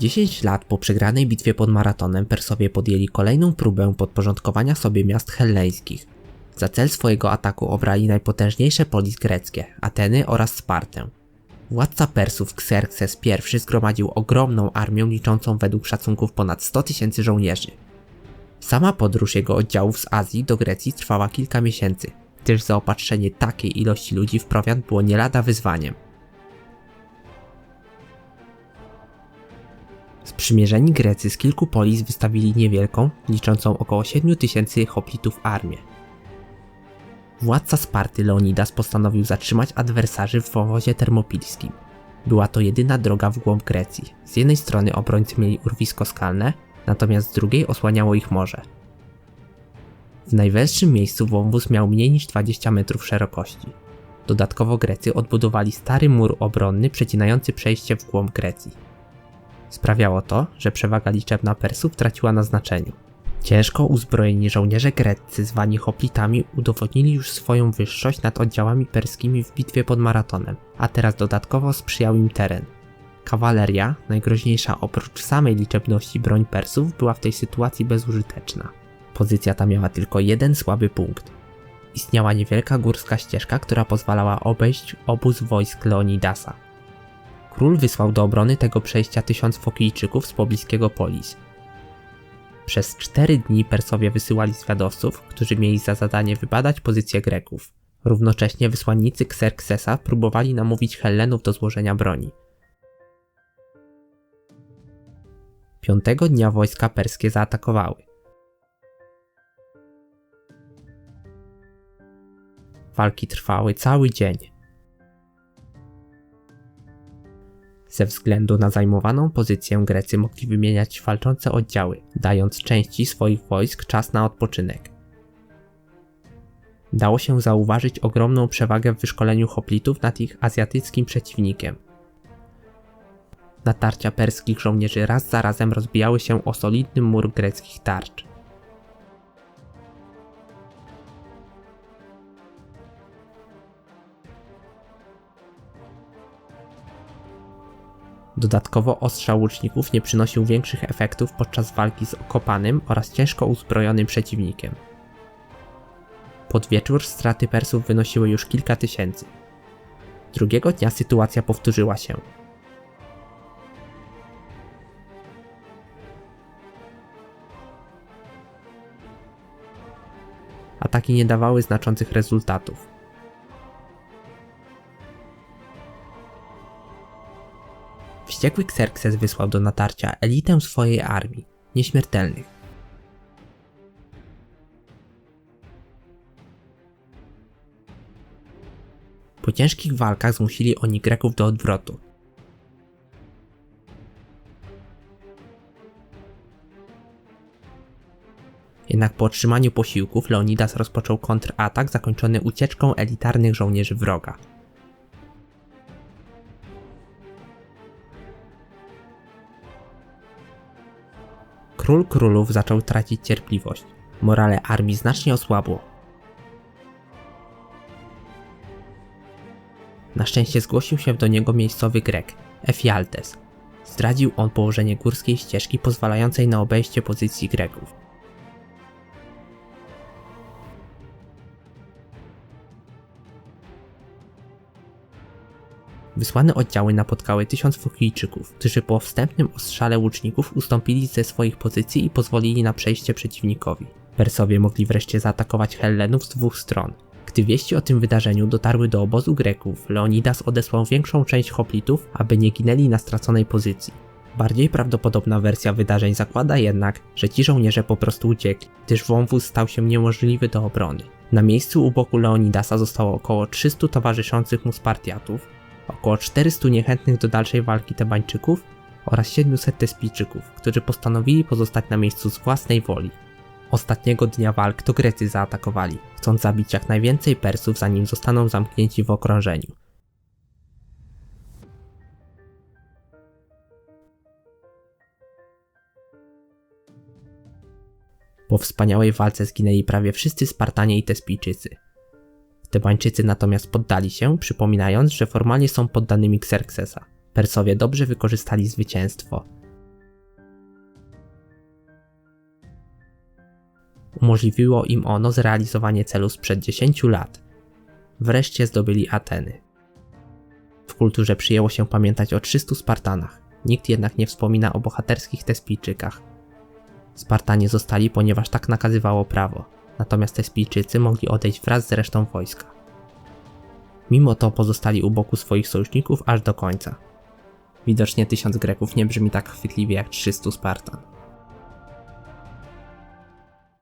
10 lat po przegranej bitwie pod Maratonem Persowie podjęli kolejną próbę podporządkowania sobie miast helleńskich. Za cel swojego ataku obrali najpotężniejsze polis greckie, Ateny oraz Spartę. Władca Persów Xerxes I zgromadził ogromną armię liczącą według szacunków ponad 100 tysięcy żołnierzy. Sama podróż jego oddziałów z Azji do Grecji trwała kilka miesięcy, gdyż zaopatrzenie takiej ilości ludzi w prowiant było nie lada wyzwaniem. Sprzymierzeni Grecy z kilku polis wystawili niewielką, liczącą około 7 tysięcy hoplitów armię. Władca Sparty Leonidas postanowił zatrzymać adwersarzy w wąwozie termopilskim. Była to jedyna droga w głąb Grecji. Z jednej strony obrońcy mieli urwisko skalne, natomiast z drugiej osłaniało ich morze. W najwęższym miejscu wąwóz miał mniej niż 20 metrów szerokości. Dodatkowo Grecy odbudowali stary mur obronny przecinający przejście w głąb Grecji. Sprawiało to, że przewaga liczebna Persów traciła na znaczeniu. Ciężko uzbrojeni żołnierze greccy zwani hoplitami udowodnili już swoją wyższość nad oddziałami perskimi w bitwie pod Maratonem, a teraz dodatkowo sprzyjał im teren. Kawaleria, najgroźniejsza oprócz samej liczebności broń Persów, była w tej sytuacji bezużyteczna. Pozycja ta miała tylko jeden słaby punkt. Istniała niewielka górska ścieżka, która pozwalała obejść obóz wojsk Leonidasa. Król wysłał do obrony tego przejścia tysiąc Fokijczyków z pobliskiego Polis. Przez cztery dni Persowie wysyłali zwiadowców, którzy mieli za zadanie wybadać pozycję Greków. Równocześnie wysłannicy Xerxesa próbowali namówić Hellenów do złożenia broni. Piątego dnia wojska perskie zaatakowały. Walki trwały cały dzień. Ze względu na zajmowaną pozycję Grecy mogli wymieniać walczące oddziały, dając części swoich wojsk czas na odpoczynek. Dało się zauważyć ogromną przewagę w wyszkoleniu hoplitów nad ich azjatyckim przeciwnikiem. Natarcia perskich żołnierzy raz za razem rozbijały się o solidny mur greckich tarcz. Dodatkowo ostrzał łuczników nie przynosił większych efektów podczas walki z okopanym oraz ciężko uzbrojonym przeciwnikiem. Pod wieczór straty Persów wynosiły już kilka tysięcy. Drugiego dnia sytuacja powtórzyła się. Ataki nie dawały znaczących rezultatów. Wściekły Xerxes wysłał do natarcia elitę swojej armii, nieśmiertelnych. Po ciężkich walkach zmusili oni Greków do odwrotu. Jednak po otrzymaniu posiłków Leonidas rozpoczął kontratak zakończony ucieczką elitarnych żołnierzy wroga. Król królów zaczął tracić cierpliwość. Morale armii znacznie osłabło. Na szczęście zgłosił się do niego miejscowy Grek, Efialtes. Zdradził on położenie górskiej ścieżki pozwalającej na obejście pozycji Greków. Wysłane oddziały napotkały tysiąc Fokijczyków, którzy po wstępnym ostrzale łuczników ustąpili ze swoich pozycji i pozwolili na przejście przeciwnikowi. Persowie mogli wreszcie zaatakować Hellenów z dwóch stron. Gdy wieści o tym wydarzeniu dotarły do obozu Greków, Leonidas odesłał większą część hoplitów, aby nie ginęli na straconej pozycji. Bardziej prawdopodobna wersja wydarzeń zakłada jednak, że ci żołnierze po prostu uciekli, gdyż wąwóz stał się niemożliwy do obrony. Na miejscu u boku Leonidasa zostało około 300 towarzyszących mu Spartiatów, około 400 niechętnych do dalszej walki Tebańczyków oraz 700 Tespijczyków, którzy postanowili pozostać na miejscu z własnej woli. Ostatniego dnia walk to Grecy zaatakowali, chcąc zabić jak najwięcej Persów zanim zostaną zamknięci w okrążeniu. Po wspaniałej walce zginęli prawie wszyscy Spartanie i Tespijczycy. Tebańczycy natomiast poddali się, przypominając, że formalnie są poddanymi Xerxesa. Persowie dobrze wykorzystali zwycięstwo. Umożliwiło im ono zrealizowanie celu sprzed 10 lat. Wreszcie zdobyli Ateny. W kulturze przyjęło się pamiętać o 300 Spartanach, nikt jednak nie wspomina o bohaterskich Tespijczykach. Spartanie zostali, ponieważ tak nakazywało prawo natomiast Tespijczycy mogli odejść wraz z resztą wojska. Mimo to pozostali u boku swoich sojuszników aż do końca. Widocznie tysiąc Greków nie brzmi tak chwytliwie jak 300 Spartan.